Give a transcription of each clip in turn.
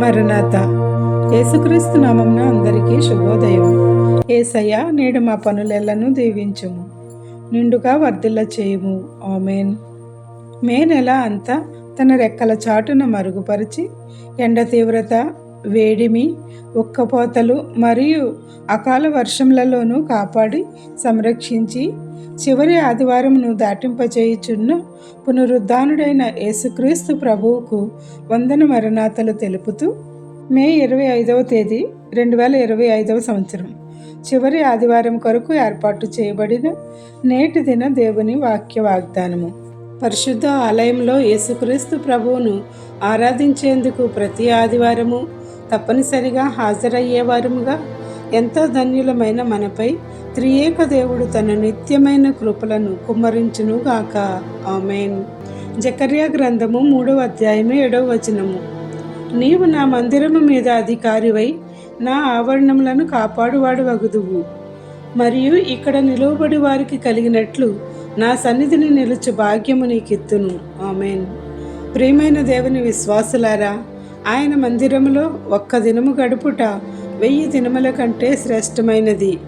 మరణాత. యేసుక్రీస్తు నామంన అందరికీ శుభోదయం. ఏసయ్య నేడు మా పనులెలను దీవించుము. నిండుగా వర్ధిల్ల చేయము. ఆమెన్. మే నెల అంతా తన రెక్కల చాటున మరుగుపరిచి ఎండ తీవ్రత వేడిమి ఉక్కపోతలు మరియు అకాల వర్షములలోనూ కాపాడి సంరక్షించి చివరి ఆదివారమును దాటింపచేయుచున్న పునరుద్ధానుడైన యేసుక్రీస్తు ప్రభువుకు వందన మరణాతలు తెలుపుతూ మే ఇరవై ఐదవ తేదీ రెండు వేల ఇరవై ఐదవ సంవత్సరం చివరి ఆదివారం కొరకు ఏర్పాటు చేయబడిన నేటి దిన దేవుని వాక్య వాగ్దానము. పరిశుద్ధ ఆలయంలో యేసుక్రీస్తు ప్రభువును ఆరాధించేందుకు ప్రతి ఆదివారము తప్పనిసరిగా హాజరయ్యేవారుముగా ఎంతో ధన్యులమైన మనపై త్రియేక దేవుడు తన నిత్యమైన కృపలను కుమ్మరించును గాక ఆమెన్. జకర్యా గ్రంథము మూడవ అధ్యాయము ఏడవ వచనము. నీవు నా మందిరము మీద అధికారివై నా ఆవరణములను కాపాడువాడు వగుదువు మరియు ఇక్కడ నిలువబడి వారికి కలిగినట్లు నా సన్నిధిని నిలుచు భాగ్యము నీకిత్తును. ఆమెన్. ప్రియమైన దేవుని విశ్వాసులారా ఆయన మందిరములో ఒక్క దినము గడుపుట వెయ్యి దినముల కంటే శ్రేష్టమైనది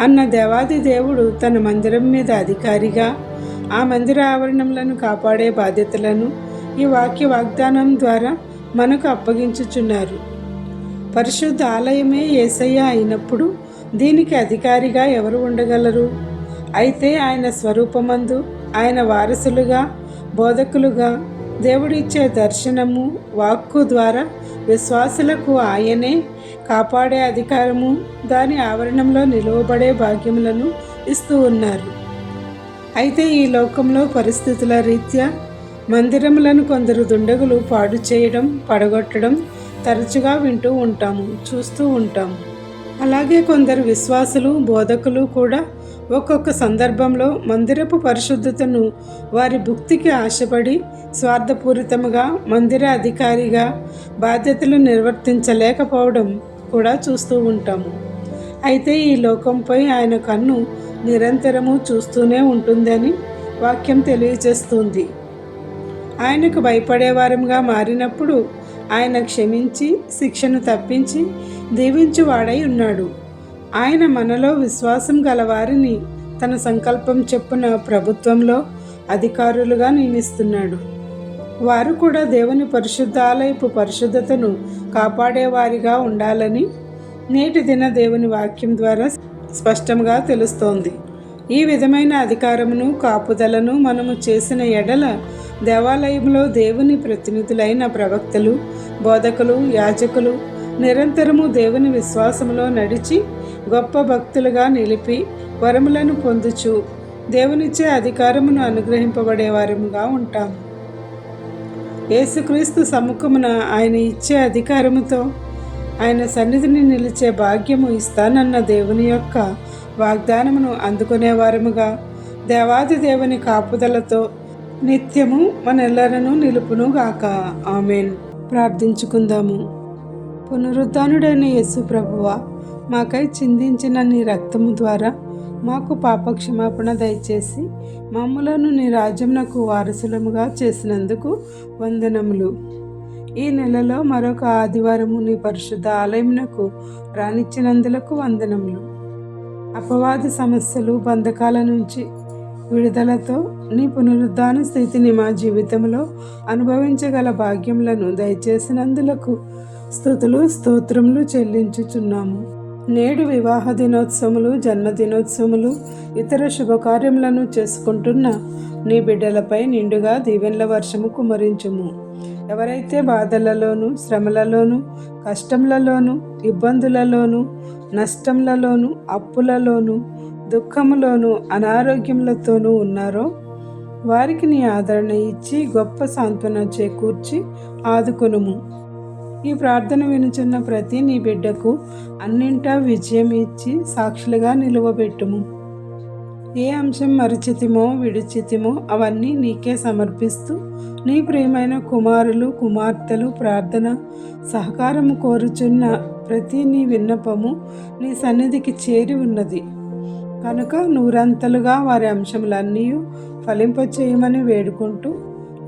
అన్న దేవాది దేవుడు తన మందిరం మీద అధికారిగా ఆ మందిర ఆవరణములను కాపాడే బాధ్యతలను ఈ వాక్య వాగ్దానం ద్వారా మనకు అప్పగించుచున్నారు. పరిశుద్ధ ఆలయమే ఏసయ్య అయినప్పుడు దీనికి అధికారిగా ఎవరు ఉండగలరు? అయితే ఆయన స్వరూపమందు ఆయన వారసులుగా బోధకులుగా దేవుడిచ్చే దర్శనము వాక్కు ద్వారా విశ్వాసులకు ఆయనే కాపాడే అధికారము దాని ఆవరణంలో నిలువబడే భాగ్యములను ఇస్తూ ఉన్నారు. అయితే ఈ లోకంలో పరిస్థితుల రీత్యా మందిరములను కొందరు దుండగులు పాడు చేయడం పడగొట్టడం తరచుగా వింటూ ఉంటాము చూస్తూ ఉంటాము. అలాగే కొందరు విశ్వాసులు బోధకులు కూడా ఒక్కొక్క సందర్భంలో మందిరపు పరిశుద్ధతను వారి భుక్తికి ఆశపడి స్వార్థపూరితముగా మందిర అధికారిగా బాధ్యతలు నిర్వర్తించలేకపోవడం కూడా చూస్తూ ఉంటాము. అయితే ఈ లోకంపై ఆయన కన్ను నిరంతరము చూస్తూనే ఉంటుందని వాక్యం తెలియజేస్తుంది. ఆయనకు భయపడేవారంగా మారినప్పుడు ఆయన క్షమించి శిక్షను తప్పించి దీవించువాడై ఉన్నాడు. ఆయన మనలో విశ్వాసం గలవారిని తన సంకల్పం చెప్పున ప్రభుత్వంలో అధికారులుగా నియమిస్తున్నాడు. వారు కూడా దేవుని పరిశుద్ధాలయపు పరిశుద్ధతను కాపాడేవారిగా ఉండాలని నేటి దిన దేవుని వాక్యం ద్వారా స్పష్టంగా తెలుస్తోంది. ఈ విధమైన అధికారమును కాపుదలను మనము చేసిన ఎడల దేవాలయంలో దేవుని ప్రతినిధులైన ప్రవక్తలు బోధకులు యాజకులు నిరంతరము దేవుని విశ్వాసములో నడిచి గొప్ప భక్తులుగా నిలిపి వరములను పొందుచు దేవునిచ్చే అధికారమును అనుగ్రహింపబడేవారముగా ఉంటాము. యేసుక్రీస్తు సముఖమున ఆయన ఇచ్చే అధికారముతో ఆయన సన్నిధిని నిలిచే భాగ్యము ఇస్తానన్న దేవుని యొక్క వాగ్దానమును అందుకునేవారముగా దేవాది దేవుని కాపుదలతో నిత్యము మనెల్లరను నిలుపునుగాక. ఆమెన్. ప్రార్థించుకుందాము. పునరుద్ధానుడైన యేసు ప్రభువ మాకై చిందించిన నీ రక్తము ద్వారా మాకు పాపక్షమాపణ దయచేసి మమ్ములను నీ రాజ్యమునకు వారసులముగా చేసినందుకు వందనములు. ఈ నెలలో మరొక ఆదివారము నీ పరిశుద్ధ ఆలయమునకు రానిచ్చినందులకు వందనములు. అపవాది సమస్యలు బంధకాల నుంచి విడుదలతో నీ పునరుద్ధాన స్థితిని మా జీవితంలో అనుభవించగల భాగ్యములను దయచేసినందులకు స్థుతులు స్తోత్రములు చెల్లించుచున్నాము. నేడు వివాహ దినోత్సవములు జన్మదినోత్సవములు ఇతర శుభకార్యములను చేసుకుంటున్న నీ బిడ్డలపై నిండుగా దీవెన్ల వర్షము కుమరించుము ఎవరైతే బాధలలోను శ్రమలలోను కష్టములలోను ఇబ్బందులలోను నష్టములలోను అప్పులలోను దుఃఖములోను అనారోగ్యములతోనూ ఉన్నారో వారికి నీ ఆదరణ ఇచ్చి గొప్ప సాంత్వన చేకూర్చి ఆదుకొనుము. ఈ ప్రార్థన వినుచున్న ప్రతి నీ బిడ్డకు అన్నింటా విజయం ఇచ్చి సాక్షులుగా నిలువబెట్టుము. ఏ అంశం మరిచితిమో విడిచితిమో అవన్నీ నీకే సమర్పిస్తూ నీ ప్రియమైన కుమారులు కుమార్తెలు ప్రార్థన సహకారము కోరుచున్న ప్రతి నీ విన్నపము నీ సన్నిధికి చేరి ఉన్నది. కనుక నూరంతలుగా వారి అంశములన్నీ ఫలింపచేయమని వేడుకుంటూ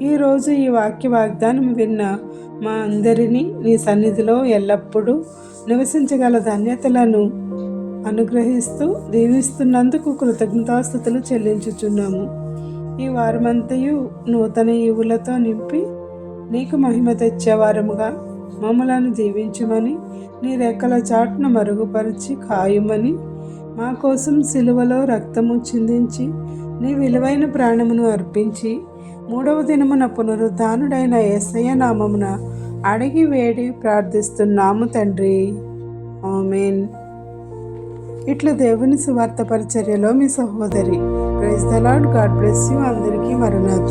ఈరోజు ఈ వాక్య వాగ్దానం విన్న మా అందరినీ నీ సన్నిధిలో ఎల్లప్పుడూ నివసించగల ధన్యతలను అనుగ్రహిస్తూ దీవిస్తున్నందుకు కృతజ్ఞతాస్థుతులు చెల్లించుచున్నాము. ఈ వారమంతయు నూతన ఈవులతో నింపి నీకు మహిమ తెచ్చేవారముగా మమ్మలను దీవించమని నీ రెక్కల చాటును మరుగుపరిచి కాయుమని మా కోసం సిలువలో రక్తము చిందించి నీ విలువైన ప్రాణమును అర్పించి మూడవ దినమున పునరుద్ధానుడైన ఏసయ్య నామమున అడిగి వేడి ప్రార్థిస్తున్నాము తండ్రి. ఆమెన్. ఇట్లా దేవుని సువార్త పరిచర్యలో మీ సహోదరి. Praise the Lord God bless you. అందరికీ మరణాథ